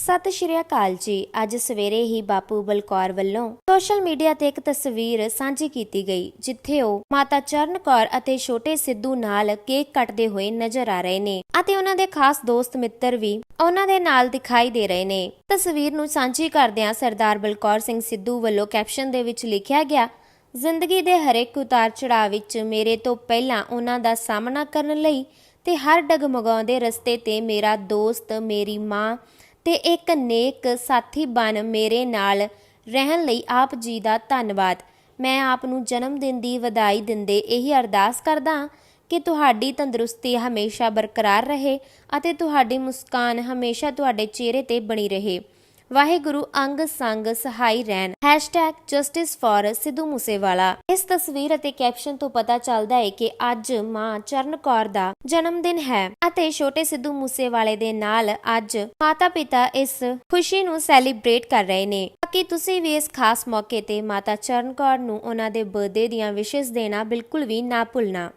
ਸਤਿ ਸ਼੍ਰੀ ਅਕਾਲ ਜੀ। ਅੱਜ ਸਵੇਰੇ ਹੀ ਬਾਪੂ ਬਲਕੌਰ ਵੱਲੋਂ ਸੋਸ਼ਲ ਮੀਡੀਆ ਤੇ ਇੱਕ ਤਸਵੀਰ ਸਾਂਝੀ ਕੀਤੀ ਗਈ, ਜਿੱਥੇ ਉਹ ਮਾਤਾ ਚਰਨ ਕੌਰ ਅਤੇ ਛੋਟੇ ਸਿੱਧੂ ਨਾਲ ਕੇਕ ਕੱਟਦੇ ਹੋਏ ਨਜ਼ਰ ਆ ਰਹੇ ਨੇ ਅਤੇ ਉਹਨਾਂ ਦੇ ਖਾਸ ਦੋਸਤ ਮਿੱਤਰ ਵੀ ਉਹਨਾਂ ਦੇ ਨਾਲ ਦਿਖਾਈ ਦੇ ਰਹੇ ਨੇ। ਤਸਵੀਰ ਨੂੰ ਸਾਂਝੀ ਕਰਦਿਆਂ ਸਰਦਾਰ ਬਲਕੌਰ ਸਿੰਘ ਸਿੱਧੂ ਵੱਲੋਂ ਕੈਪਸ਼ਨ ਦੇ ਵਿੱਚ ਲਿਖਿਆ ਗਿਆ, ਜ਼ਿੰਦਗੀ ਦੇ ਹਰੇਕ ਉਤਾਰ ਚੜਾਅ ਵਿੱਚ ਮੇਰੇ ਤੋਂ ਪਹਿਲਾਂ ਉਹਨਾਂ ਦਾ ਸਾਹਮਣਾ ਕਰਨ ਲਈ ਤੇ ਹਰ ਡਗਮਗਾਉਂਦੇ ਰਸਤੇ ਤੇ ਮੇਰਾ ਦੋਸਤ, ਮੇਰੀ ਮਾਂ ਤੇ ਇੱਕ ਨੇਕ ਸਾਥੀ ਬਣ ਮੇਰੇ ਨਾਲ। ਰਹਿਣ ਲਈ ਆਪ ਜੀ ਦਾ ਧੰਨਵਾਦ। ਮੈਂ ਆਪ ਨੂੰ ਜਨਮ ਦਿਨ ਦੀ ਵਧਾਈ ਦਿੰਦੇ ਇਹੀ ਅਰਦਾਸ ਕਰਦਾ ਹਾਂ ਕਿ ਤੁਹਾਡੀ ਤੰਦਰੁਸਤੀ ਹਮੇਸ਼ਾ ਬਰਕਰਾਰ ਰਹੇ ਅਤੇ ਤੁਹਾਡੀ ਮੁਸਕਾਨ ਹਮੇਸ਼ਾ ਤੁਹਾਡੇ ਚਿਹਰੇ ਤੇ ਬਣੀ ਰਹੇ। ਵਾਹਿਗੁਰੂ ਅੰਗ ਸੰਗ ਸਹਾਈ ਰਹਿਣ। #Justice for Sidhu Moosewala. ਇਸ ਤਸਵੀਰ ਅਤੇ ਕੈਪਸ਼ਨ ਤੋਂ ਪਤਾ ਚੱਲਦਾ ਹੈ ਕਿ ਅੱਜ ਮਾਂ ਚਰਨ ਕੌਰ ਦਾ ਜਨਮ ਦਿਨ ਹੈ ਅਤੇ ਛੋਟੇ ਸਿੱਧੂ ਮੂਸੇਵਾਲੇ ਦੇ ਨਾਲ ਅੱਜ ਮਾਤਾ ਪਿਤਾ ਇਸ ਖੁਸ਼ੀ ਨੂੰ ਸੈਲੀਬ੍ਰੇਟ ਕਰ ਰਹੇ ਨੇ। ਬਾਕੀ ਤੁਸੀਂ ਵੀ ਇਸ ਖਾਸ ਮੌਕੇ ਤੇ ਮਾਤਾ ਚਰਨ ਕੌਰ ਨੂੰ ਉਹਨਾਂ ਦੇ ਬਰਥਡੇ ਦੀਆਂ ਵਿਸ਼ੇਸ ਦੇਣਾ ਬਿਲਕੁਲ ਵੀ ਨਾ ਭੁੱਲਣਾ।